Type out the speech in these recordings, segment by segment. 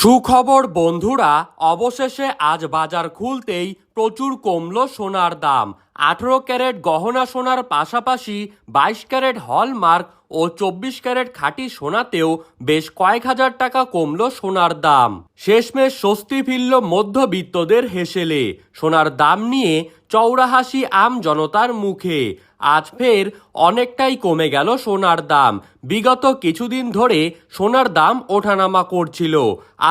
সুখবর, বন্ধুরা, অবশেষে আজ বাজার খুলতেই প্রচুর কমল সোনার দাম। আঠেরো ক্যারেট গহনা সোনার পাশাপাশি বাইশ ক্যারেট হলমার্ক ও চব্বিশ ক্যারেট খাঁটি সোনাতেও বেশ কয়েক হাজার টাকা কমল সোনার দাম। শেষমেশ স্বস্তি ফিরল মধ্যবিত্তদের হেসেলে। সোনার দাম নিয়ে চৌরাহাসি আম জনতার মুখে। আজ ফের অনেকটাই কমে গেল সোনার দাম। বিগত কিছুদিন ধরে সোনার দাম ওঠানামা করছিল।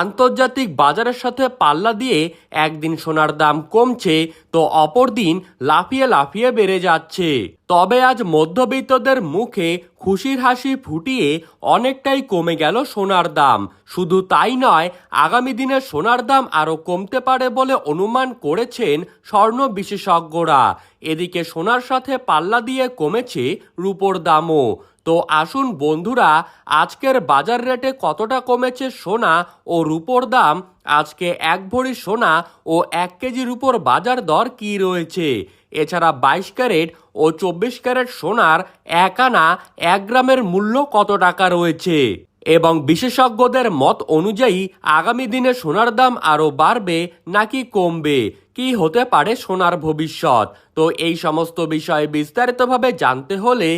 আন্তর্জাতিক বাজারের সাথে পাল্লা দিয়ে একদিন সোনার দাম কমছে, তো অপর দিন লাফিয়ে লাফিয়ে বেড়ে যাচ্ছে। তবে আজ মধ্যবিত্তদের মুখে খুশির হাসি ফুটিয়ে অনেকটাই কমে গেল সোনার দাম। শুধু তাই নয়, আগামী দিনে সোনার দাম আরও কমতে পারে বলে অনুমান করেছেন স্বর্ণ বিশেষজ্ঞরা। এদিকে সোনার সাথে পাল্লা দিয়ে কমেছে রূপোর দামও। তো আসুন বন্ধুরা, আজকের বাজার রেটে কতটা কমেছে সোনা ও রূপোর দাম? আজকে এক ভরি সোনা ও এক কেজি রূপোর বাজার দর কি রয়েছে? এছাড়া বাইশ ক্যারেট ও চব্বিশ ক্যারেট সোনার এক আনা এক গ্রামের মূল্য কত টাকা রয়েছে? এবং বিশেষজ্ঞদের মত অনুযায়ী, আগামী দিনে সোনার দাম আরও বাড়বে নাকি কমবে? কি হতে পারে সোনার ভবিষ্যৎ? তো এই সমস্ত বিষয়ে বিস্তারিতভাবে জানতে হলে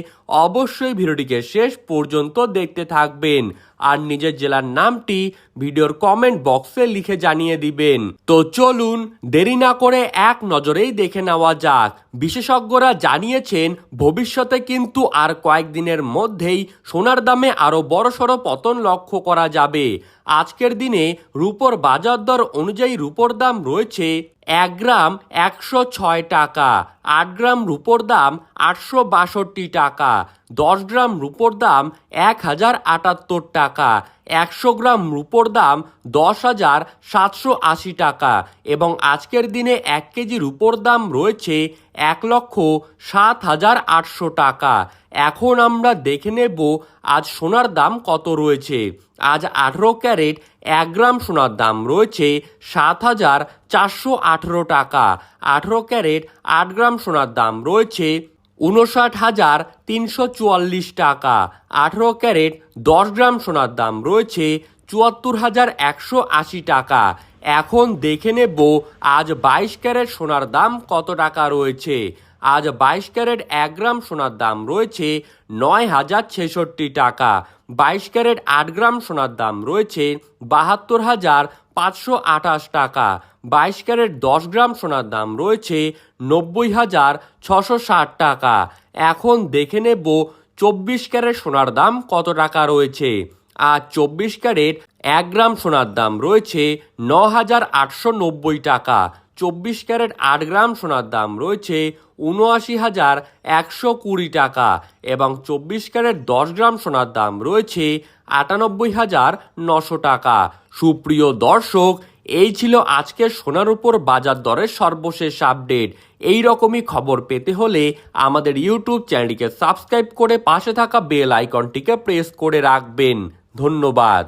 অবশ্যই ভিডিওটিকে শেষ পর্যন্ত দেখতে থাকবেন। আর নিজের জেলার নামটি ভিডিওর কমেন্ট বক্সে লিখে জানিয়ে দিবেন। তো চলুন দেরি না করে এক নজরেই দেখে নেওয়া যাক। বিশেষজ্ঞরা জানিয়েছেন, ভবিষ্যতে কিন্তু আর কয়েকদিনের মধ্যেই সোনার দামে আরও বড়সড় পতন লক্ষ্য করা যাবে। আজকের দিনে রুপোর বাজার দর অনুযায়ী রুপোর দাম রয়েছে এক গ্রাম একশো ছয় টাকা, আট গ্রাম রুপোর দাম আটশো বাষট্টি টাকা দশ গ্রাম রূপোর দাম এক হাজার আটাত্তর টাকা, একশো গ্রাম রূপোর দাম দশ হাজার সাতশো আশি টাকা এবং আজকের দিনে এক কেজি রূপোর দাম রয়েছে এক লক্ষ সাত হাজার আটশো টাকা। এখন আমরা দেখে নেব আজ সোনার দাম কত রয়েছে। আজ আঠেরো ক্যারেট এক গ্রাম সোনার দাম রয়েছে সাত হাজার চারশো আঠেরো টাকা। আঠেরো ক্যারেট আট গ্রাম সোনার দাম রয়েছে উনষাট হাজার তিনশো চুয়াল্লিশ টাকা। আঠেরো ক্যারেট দশ গ্রাম সোনার দাম রয়েছে চুয়াত্তর হাজার একশো আশি টাকা। এখন দেখে নেব আজ বাইশ ক্যারেট সোনার দাম কত টাকা রয়েছে। আজ বাইশ ক্যারেট এক গ্রাম সোনার দাম রয়েছে নয় হাজার ছেষট্টি টাকা। বাইশ ক্যারেট আট গ্রাম সোনার দাম রয়েছে বাহাত্তর হাজার পাঁচশো আঠাশ টাকা। বাইশ ক্যারেট দশ গ্রাম সোনার দাম রয়েছে নব্বই হাজার ছশো ষাট টাকা। এখন দেখে নেব চব্বিশ ক্যারেট সোনার দাম কত টাকা রয়েছে। আর চব্বিশ ক্যারেট এক গ্রাম সোনার দাম রয়েছে ন হাজার আটশো নব্বই টাকা। চব্বিশ ক্যারেট আট গ্রাম সোনার দাম রয়েছে উনআশি হাজার একশো কুড়ি টাকা। এবং চব্বিশ ক্যারেট দশ গ্রাম সোনার দাম রয়েছে আটানব্বই হাজার নশো টাকা। সুপ্রিয় দর্শক, এই ছিল আজকের সোনার উপর বাজার দরের সর্বশেষ আপডেট। এই রকমই খবর পেতে হলে আমাদের ইউটিউব চ্যানেলটিকে সাবস্ক্রাইব করে পাশে থাকা বেল আইকনটিকে প্রেস করে রাখবেন। ধন্যবাদ।